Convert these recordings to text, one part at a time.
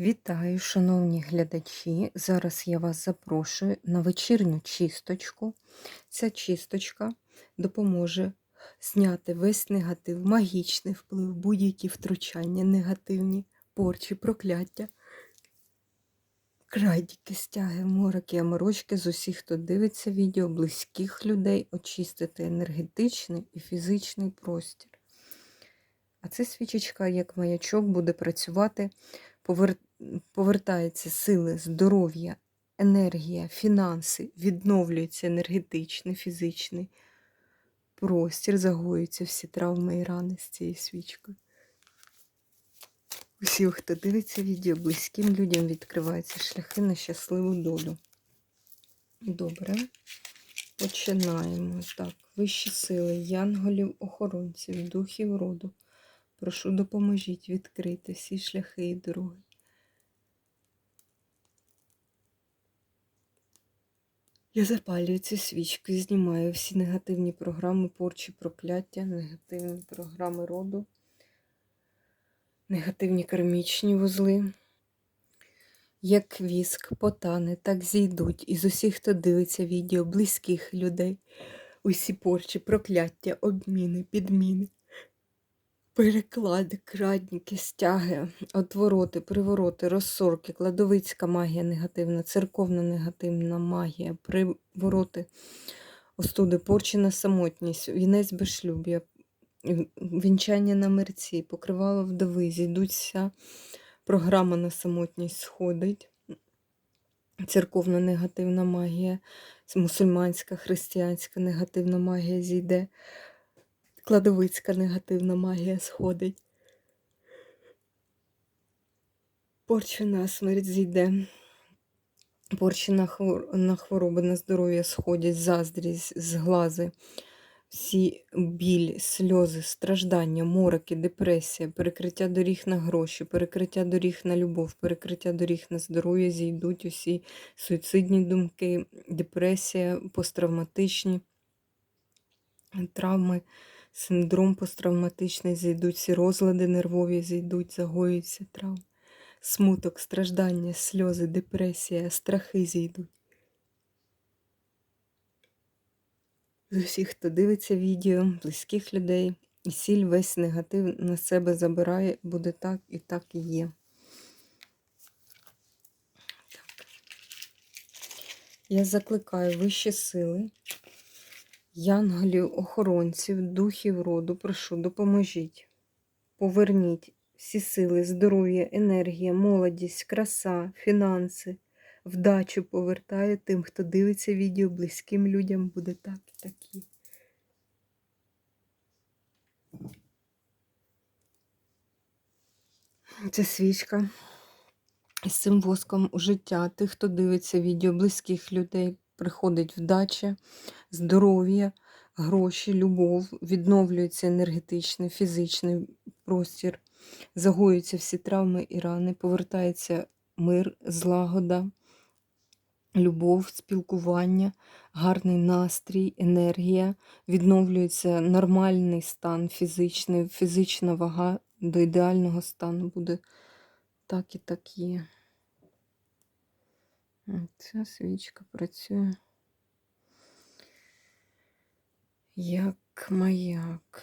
Вітаю, шановні глядачі! Зараз я вас запрошую на вечірню чисточку. Ця чисточка допоможе зняти весь негатив, магічний вплив, будь-які втручання, негативні, порчі, прокляття, крадіки, стяги, мороки, аморочки з усіх, хто дивиться відео, близьких людей, очистити енергетичний і фізичний простір. А це свічечка, як маячок, буде працювати. Повертаються сили, здоров'я, енергія, фінанси, відновлюється енергетичний, фізичний простір, загоюються всі травми і рани з цією свічкою. Усі, хто дивиться відео, близьким людям відкриваються шляхи на щасливу долю. Добре. Починаємо. Так, вищі сили, янголів, охоронців, духів роду. Прошу, допоможіть відкрити всі шляхи і дороги. Я запалюю цю свічку і знімаю всі негативні програми, порчі, прокляття, негативні програми роду, негативні кармічні вузли. Як віск, потане, так зійдуть із усіх, хто дивиться відео, близьких людей, усі порчі, прокляття, обміни, підміни. Переклади, крадніки, стяги, отвороти, привороти, розсорки, кладовицька магія негативна, церковна негативна магія, привороти, остуди, порчена самотність, вінець безшлюб'я, вінчання на мерці, покривало вдови, зійдуться, програма на самотність сходить, церковна негативна магія, мусульманська, християнська негативна магія зійде. Кладовицька негативна магія сходить. Порча на смерть зійде. Порчі на, хвор... на хвороби, на здоров'я сходять, заздрість, зглази, всі біль, сльози, страждання, мороки, депресія, перекриття доріг на гроші, перекриття доріг на любов, перекриття доріг на здоров'я зійдуть усі суїцидні думки, депресія, посттравматичні травми синдром посттравматичний, зійдуть всі розлади нервові, зійдуть, загоюються травми. Смуток, страждання, сльози, депресія, страхи зійдуть. З усіх, хто дивиться відео, близьких людей, і сіль весь негатив на себе забирає, буде так і так і є. Я закликаю вищі сили. Янголів, охоронців, духів роду, прошу, допоможіть. Поверніть всі сили, здоров'я, енергія, молодість, краса, фінанси, вдачу повертаю тим, хто дивиться відео, близьким людям буде так і такі. Це свічка з цим воском у життя тих, хто дивиться відео, близьких людей приходить вдача, здоров'я, гроші, любов, відновлюється енергетичний, фізичний простір, загоюються всі травми і рани, повертається мир, злагода, любов, спілкування, гарний настрій, енергія, відновлюється нормальний стан фізичний, фізична вага до ідеального стану буде так і так є. Ця свічка працює як маяк.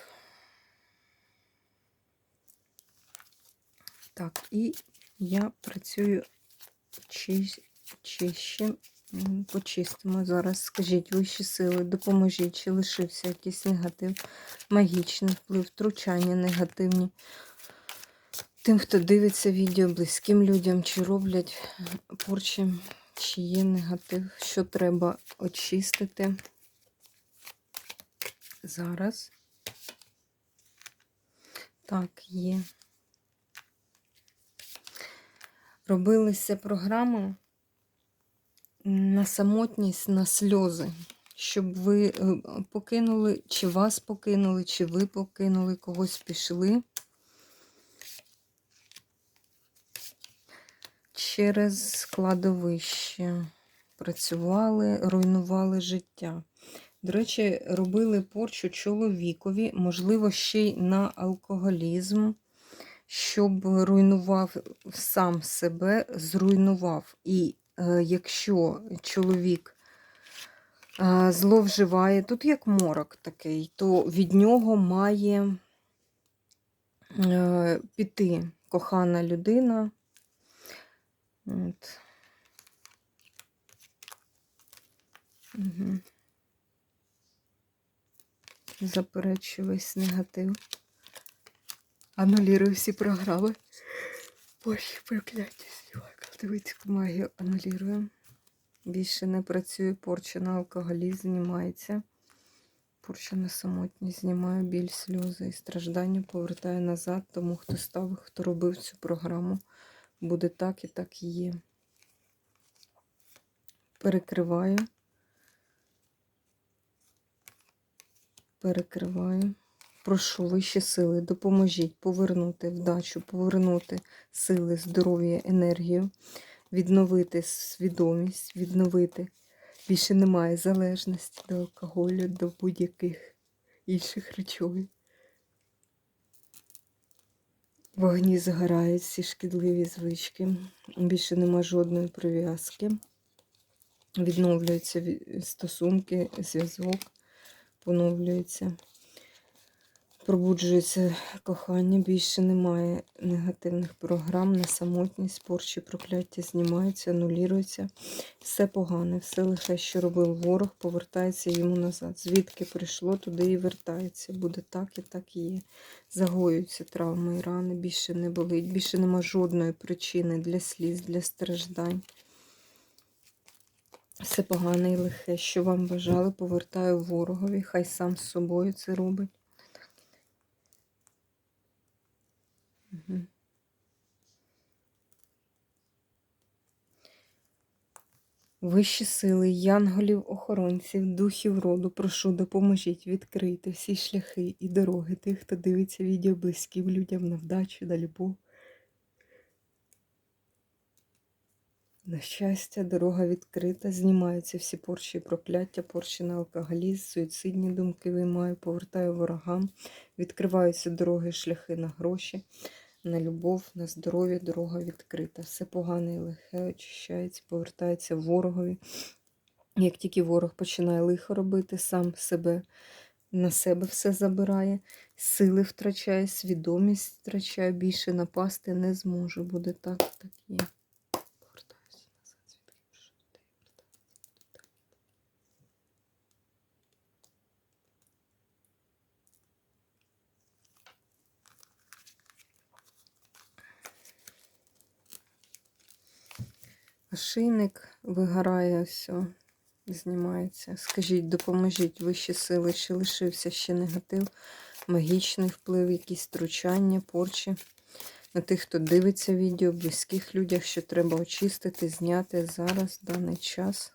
Так, і я працюю чище, почистимо зараз. Скажіть, вищі сили, допоможіть, чи лишився якийсь негатив, магічний вплив, втручання негативні. Тим, хто дивиться відео близьким людям, чи роблять порчі чи є негатив, що треба очистити зараз. Так, є. Робилися програми на самотність, на сльози, щоб ви е, покинули, чи вас покинули, чи ви покинули, когось пішли. Через складовище. Працювали, руйнували життя. До речі, робили порчу чоловікові, можливо, ще й на алкоголізм, щоб руйнував сам себе, зруйнував. І е, якщо чоловік е, зловживає, тут як морок такий, то від нього має е, піти кохана людина. От. Угу. Заперечую весь негатив. Анулірую всі програми. Боже, прокляття знімаю. Калтовицьку магію анулірую. Більше не працює, порча на алкоголізм знімається. Порча на самотність знімаю біль, сльози і страждання повертаю назад. Тому хто ставив, хто робив цю програму, буде так і так і є. Перекриваю. Перекриваю. Прошу вищі сили, допоможіть повернути вдачу, повернути сили, здоров'я, енергію, відновити свідомість, відновити. Більше немає залежності до алкоголю, до будь-яких інших речовин. Вогні згорають всі шкідливі звички. Більше нема жодної прив'язки. Відновлюються стосунки, зв'язок, поновлюється. Пробуджується кохання, більше немає негативних програм, на самотність, порчі, прокляття знімаються, анулюються. Все погане, все лихе, що робив ворог, повертається йому назад. Звідки прийшло, туди і вертається. Буде так і так і є. Загоюються травми і рани, більше не болить, більше нема жодної причини для сліз, для страждань. Все погане і лихе, що вам бажали, повертаю ворогові, хай сам з собою це робить. Мгм. Вищі сили, янголів, охоронців, духів роду, прошу, допоможіть відкрити всі шляхи і дороги тих, хто дивиться відео близьким людям на вдачу, на любов. На щастя, дорога відкрита, знімаються всі порчі і прокляття, порчі на алкоголізм, суїцидні думки виймаю, повертаю ворогам, відкриваються дороги, шляхи на гроші, на любов, на здоров'я, дорога відкрита. Все погане і лихе очищається, повертається ворогові. Як тільки ворог починає лихо робити, сам себе на себе все забирає, сили втрачає, свідомість втрачає, більше напасти не зможе. Буде так, так є. Повертаюся назад, звідки вже людей вертаються. Ошийник вигорає, все, знімається. Скажіть, допоможіть вищі сили, чи лишився ще негатив, магічний вплив, якісь втручання, порчі. На тих, хто дивиться відео, близьких людях, що треба очистити, зняти зараз, в даний час.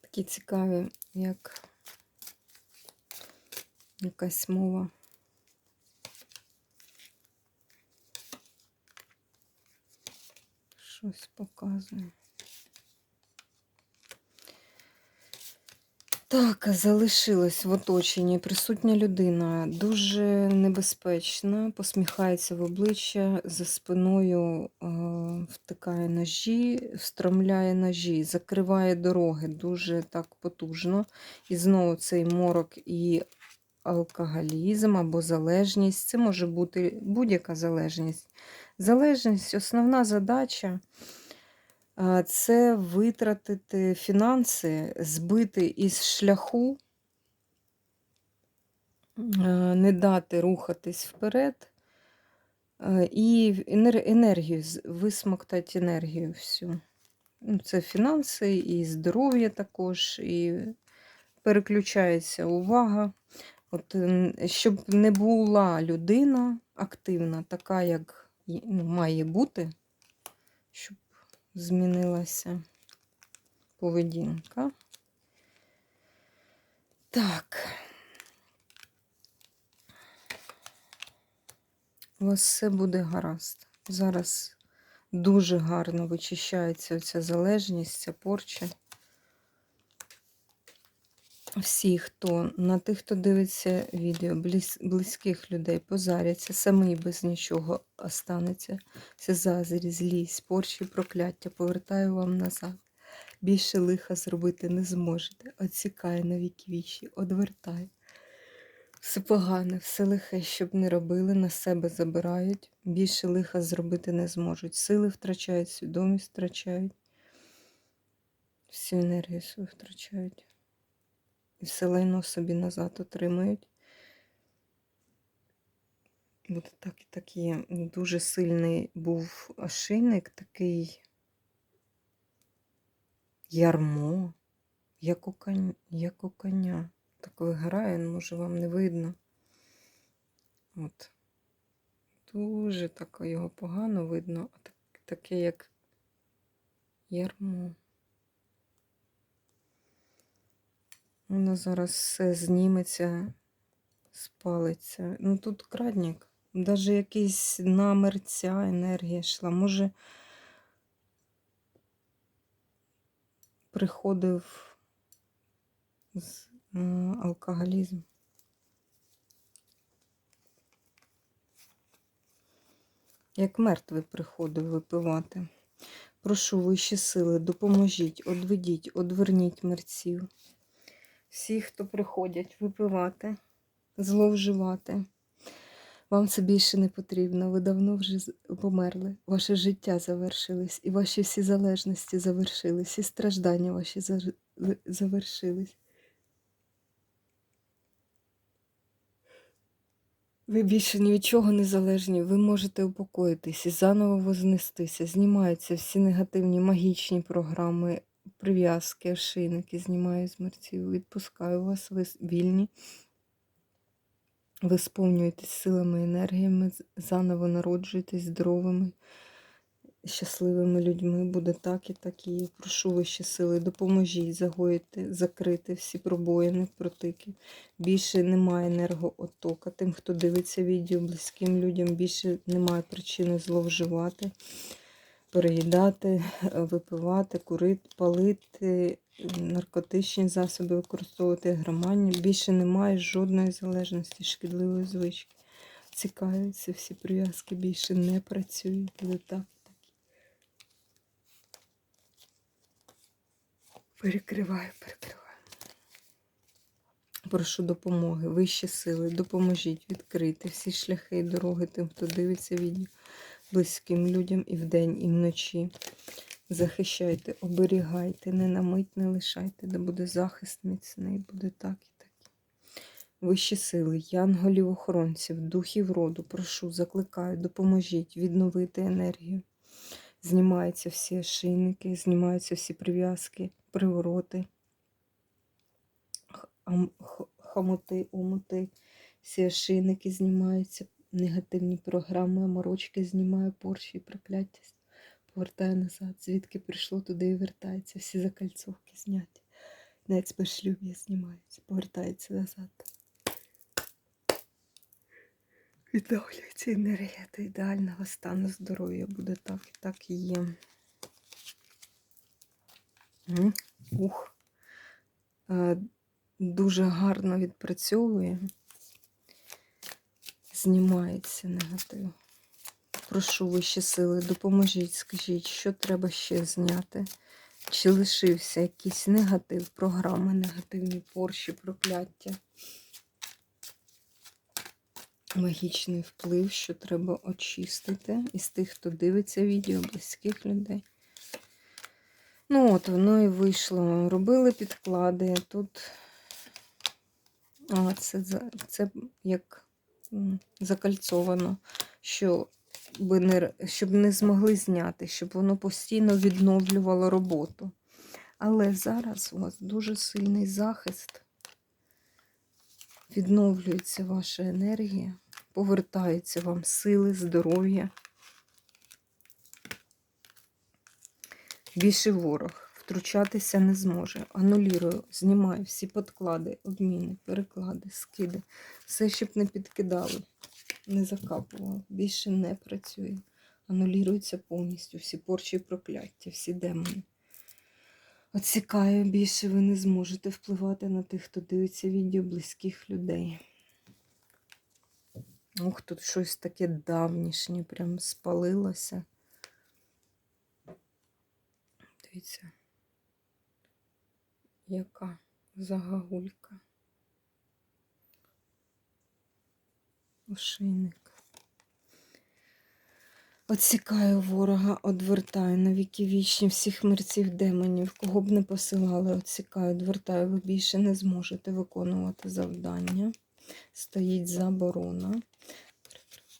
Такі цікаві, як якась мова. Щось показує. Так, залишилась в оточенні присутня людина, дуже небезпечна, посміхається в обличчя, за спиною е, втикає ножі, встромляє ножі, закриває дороги дуже так потужно. І знову цей морок і алкоголізм або залежність. Це може бути будь-яка залежність. Залежність, основна задача це витратити фінанси, збити із шляху, не дати рухатись вперед і енергію, висмоктати енергію всю. Ну, Це фінанси і здоров'я також, і переключається увага. От, щоб не була людина активна, така, як має бути, щоб змінилася поведінка. Так. У вас все буде гаразд. Зараз дуже гарно вичищається ця залежність, ця порча. Всі, хто на тих, хто дивиться відео, близь, близьких людей, позаряться, самі без нічого останеться. Все зазрі, злість, порчі, прокляття, повертаю вам назад. Більше лиха зробити не зможете. Оцікає на віки вічі, одвертай. Все погане, все лихе, щоб не робили, на себе забирають. Більше лиха зробити не зможуть. Сили втрачають, свідомість втрачають. Всю енергію свою втрачають. І все лайно собі назад отримають. Буде так і так є. Дуже сильний був ошейник, такий ярмо, як у коня. Як у коня. Так виграє, може вам не видно. От. Дуже так його погано видно, а так, таке як ярмо. Воно зараз все зніметься, спалиться. Ну тут крадник. Навіть якийсь намір ця енергія йшла. Може, приходив з е, алкоголізм. Як мертвий приходив випивати. Прошу вищі сили, допоможіть, одведіть, одверніть мерців. Всі, хто приходять випивати, зловживати. Вам це більше не потрібно. Ви давно вже померли. Ваше життя завершилось, і ваші всі залежності завершились, і страждання ваші завершились. Ви більше ні від чого не залежні, ви можете упокоїтись і заново вознестися. Знімаються всі негативні магічні програми, прив'язки, ошейники, знімаю з мерців, відпускаю вас, ви вільні. Ви сповнюєтесь силами, енергіями, заново народжуєтесь здоровими, щасливими людьми. Буде так і так і. Прошу вищі сили, допоможіть загоїти, закрити всі пробоїни, протики. Більше немає енергооттока. Тим, хто дивиться відео, близьким людям більше немає причини зловживати, переїдати, випивати, курити, палити, наркотичні засоби використовувати громадні. Більше немає жодної залежності, шкідливої звички. Цікавляться всі прив'язки, більше не працюють. Буде так. Перекриваю, перекриваю. Прошу допомоги, вищі сили, допоможіть відкрити всі шляхи і дороги тим, хто дивиться відео, близьким людям і вдень, і вночі. Захищайте, оберігайте, не на мить не лишайте, де буде захист міцний, буде так і так. Вищі сили, янголів, охоронців, духів роду, прошу, закликаю, допоможіть відновити енергію. Знімаються всі ошейники, знімаються всі прив'язки, привороти, ам- х- хомути, всі ошейники знімаються, негативні програми, морочки знімаю, порші прокляття. Повертаю назад, звідки прийшло, туди і вертається. Всі закальцовки зняті. Навіть спешлюб'я знімається, повертається назад. Відновлюється енергія до ідеального стану здоров'я. Буде так і так і є. Ух. Е, Дуже гарно відпрацьовує. Знімається негатив. Прошу вищі сили, допоможіть, скажіть, що треба ще зняти. Чи лишився якийсь негатив, програми, негативні порші, прокляття. Магічний вплив, що треба очистити із тих, хто дивиться відео, близьких людей. Ну от, воно і вийшло. Робили підклади. Тут а, це, це як закальцовано, що би не, щоб не змогли зняти, щоб воно постійно відновлювало роботу. Але зараз у вас дуже сильний захист. Відновлюється ваша енергія, повертаються вам сили, здоров'я. Більше ворог втручатися не зможе. Анулірую, знімаю всі подклади, обміни, переклади, скиди. Все, щоб не підкидали, не закапували. Більше не працює. Анулюються повністю всі порчі і прокляття, всі демони. Оцікаю, більше ви не зможете впливати на тих, хто дивиться відео близьких людей. Ох, тут щось таке давнішнє, прям спалилося. Дивіться, яка загагулька. Ошейник. Отсікаю ворога, одвертаю на віки вічні всіх мерців демонів, кого б не посилали, отсікаю, одвертаю, ви більше не зможете виконувати завдання. Стоїть заборона.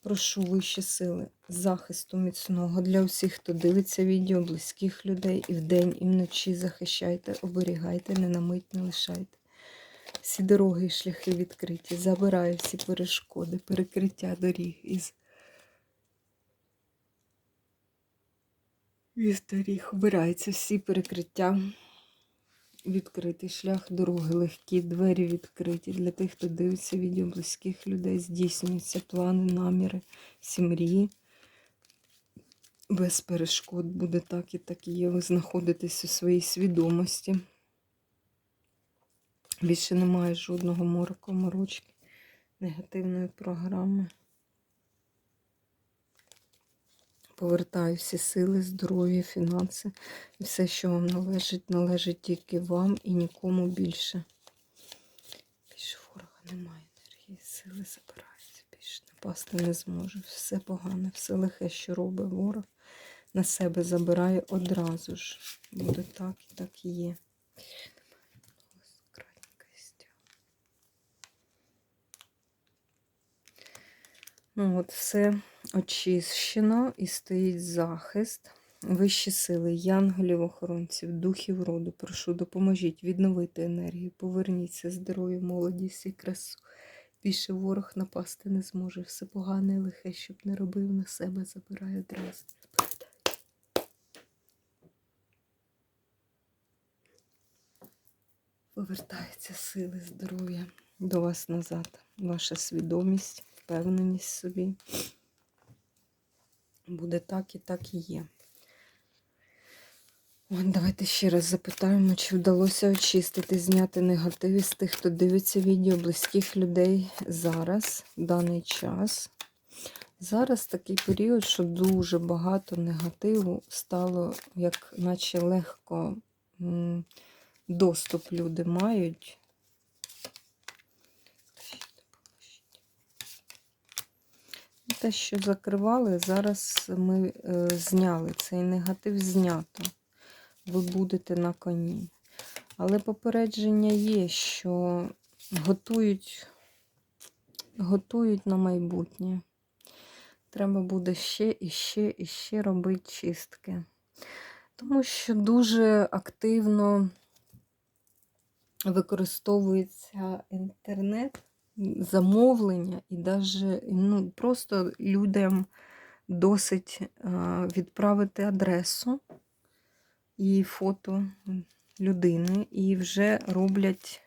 Прошу вищі сили захисту міцного для усіх, хто дивиться відео, близьких людей і вдень, і вночі захищайте, оберігайте, не на не лишайте. Всі дороги і шляхи відкриті, забираю всі перешкоди, перекриття доріг із доріг. Обираються всі перекриття. Відкритий шлях, дороги легкі, двері відкриті. Для тих, хто дивиться відео близьких людей, здійснюються плани, наміри, всі мрії. Без перешкод буде так і так є. Ви знаходитесь у своїй свідомості. Більше немає жодного мороку, морочки, негативної програми. Повертаю всі сили, здоров'я, фінанси. Все, що вам належить, належить тільки вам і нікому більше. Більше ворога немає енергії, сили забираються. Більше напасти не зможе. Все погане, все лихе, що робить ворог, на себе забирає одразу ж. Буде так і так і є. Ну от все очищено і стоїть захист. Вищі сили, янголів, охоронців, духів роду, прошу, допоможіть відновити енергію, поверніться здоров'я, молодість і красу. Більше ворог напасти не зможе. Все погане і лихе, щоб не робив на себе, забирає одразу. Повертаються сили, здоров'я до вас назад. Ваша свідомість, впевненість собі. Буде так і так і є. От, давайте ще раз запитаємо, чи вдалося очистити, зняти негатив із тих, хто дивиться відео близьких людей зараз, в даний час. Зараз такий період, що дуже багато негативу стало, як наче легко доступ люди мають. Те, що закривали, зараз ми е, зняли цей негатив знято. Ви будете на коні. Але попередження є, що готують, готують на майбутнє. Треба буде ще і ще і ще робити чистки. Тому що дуже активно використовується інтернет, замовлення, і даже, ну, просто людям досить відправити адресу і фото людини, і вже роблять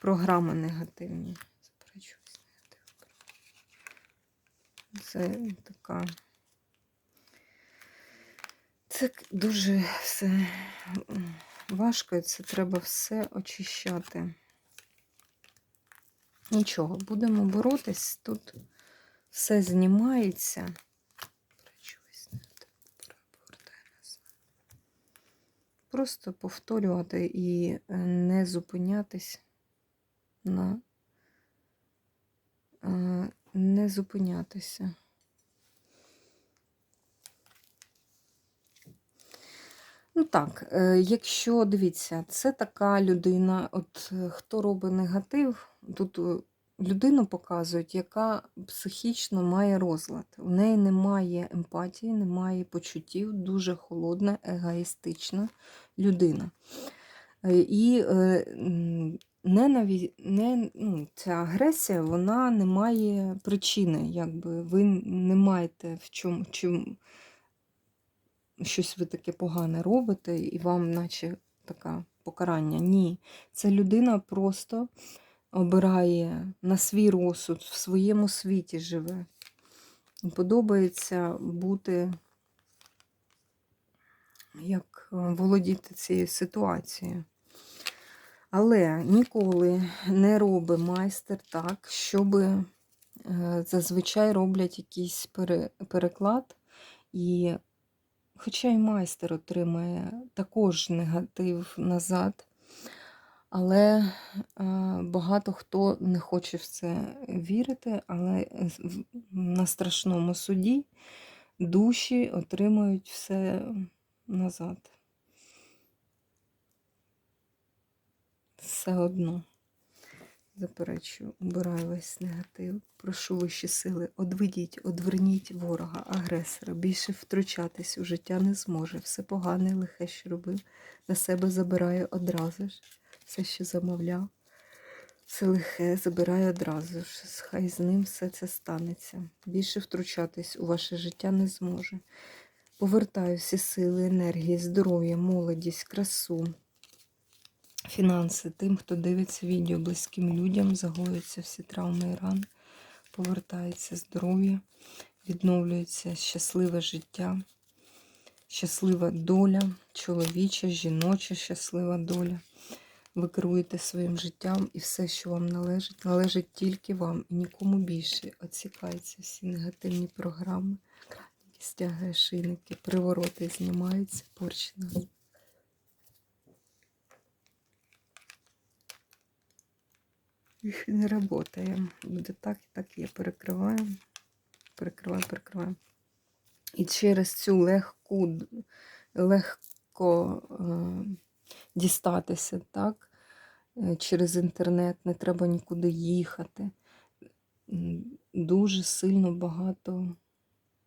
програми негативні. Це така. Це дуже все важко, це треба все очищати. Нічого, будемо боротись. Тут все знімається. Просто повторювати і е, не зупинятись на е, не зупинятися. Ну так, е, якщо дивіться, це така людина, от е, хто робить негатив, тут е, людину показують, яка психічно має розлад. У неї немає емпатії, немає почуттів, дуже холодна, егоїстична людина. І ненаві... не, ну, ця агресія вона не має причини. Якби ви не маєте в чому. чим щось ви таке погане робите, і вам, наче таке покарання. Ні. Це людина просто обирає на свій розсуд, в своєму світі живе. Подобається бути як е, володіти цією ситуацією. Але ніколи не робить майстер так, щоб зазвичай роблять якийсь переклад, і, хоча й майстер отримає також негатив назад, але багато хто не хоче в це вірити, але на страшному суді душі отримують все назад. Все одно. Заперечую, убираю весь негатив. Прошу вищі сили, одведіть, одверніть ворога, агресора. Більше втручатись у життя не зможе. Все погане, лихе, що робив, на себе забирає одразу ж. Все, що замовляв, все лихе забирає одразу ж. Хай з ним все це станеться. Більше втручатись у ваше життя не зможе. Повертаю всі сили, енергії, здоров'я, молодість, красу фінанси тим, хто дивиться відео близьким людям, загоюються всі травми і рани, повертається здоров'я, відновлюється щасливе життя, щаслива доля, чоловіча, жіноча щаслива доля. Ви керуєте своїм життям і все, що вам належить, належить тільки вам і нікому більше. Оцікаються всі негативні програми, стяги, шийники, привороти знімаються, порчі Не працює. Буде так і так є. Перекриваю, перекриваю, перекриваю. І через цю легку, легко е, дістатися, так? е, Через інтернет, не треба нікуди їхати. Дуже сильно багато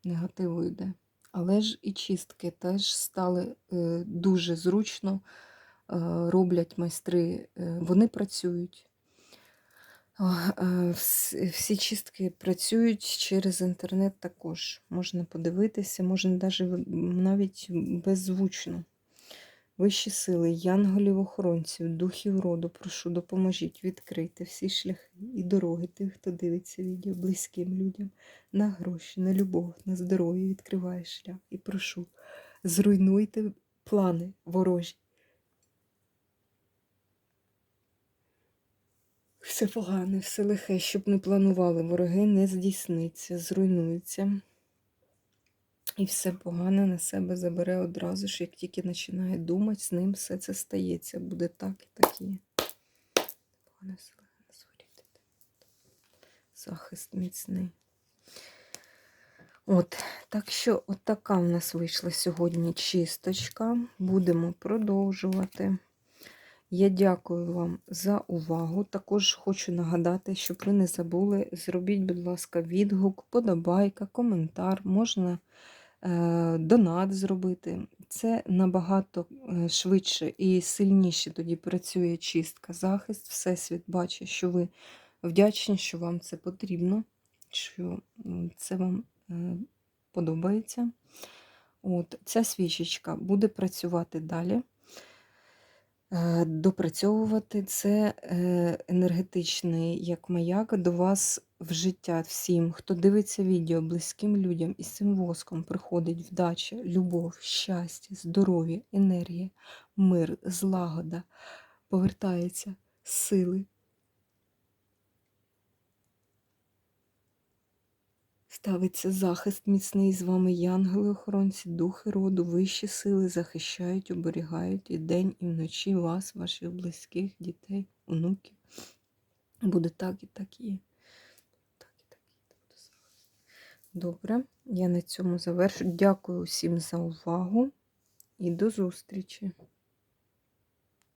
негативу йде. Але ж і чистки теж стали е, дуже зручно, е, роблять майстри, вони працюють. Всі чистки працюють через інтернет також. Можна подивитися, можна навіть беззвучно. Вищі сили, янголів охоронців, духів роду, прошу, допоможіть відкрити всі шляхи і дороги тих, хто дивиться відео близьким людям на гроші, на любов, на здоров'я, відкриває шлях. І прошу, зруйнуйте плани ворожі. Все погане, все лихе, щоб не планували, вороги не здійсниться, зруйнуються. І все погане на себе забере одразу ж, як тільки починає думати, з ним все це стається. Буде так і так. Погане все. Захист міцний. От, так що, от така в нас вийшла сьогодні чисточка. Будемо продовжувати. Я дякую вам за увагу. Також хочу нагадати, щоб ви не забули, зробіть, будь ласка, відгук, подобайка, коментар, можна е, донат зробити. Це набагато е, швидше і сильніше тоді працює чистка, захист. Всесвіт бачить, що ви вдячні, що вам це потрібно, що це вам е, подобається. От, Ця свічечка буде працювати далі. Е, допрацьовувати це е, енергетичний як маяк до вас в життя всім, хто дивиться відео близьким людям і цим воском приходить вдача, любов, щастя, здоров'я, енергія, мир, злагода, повертається сили. Ставиться захист міцний з вами, янголи-охоронці, духи роду, вищі сили захищають, оберігають і день, і вночі вас, ваших близьких, дітей, онуків. Буде так і так є. Так і так і буде захист. Добре, я на цьому завершу. Дякую усім за увагу і до зустрічі!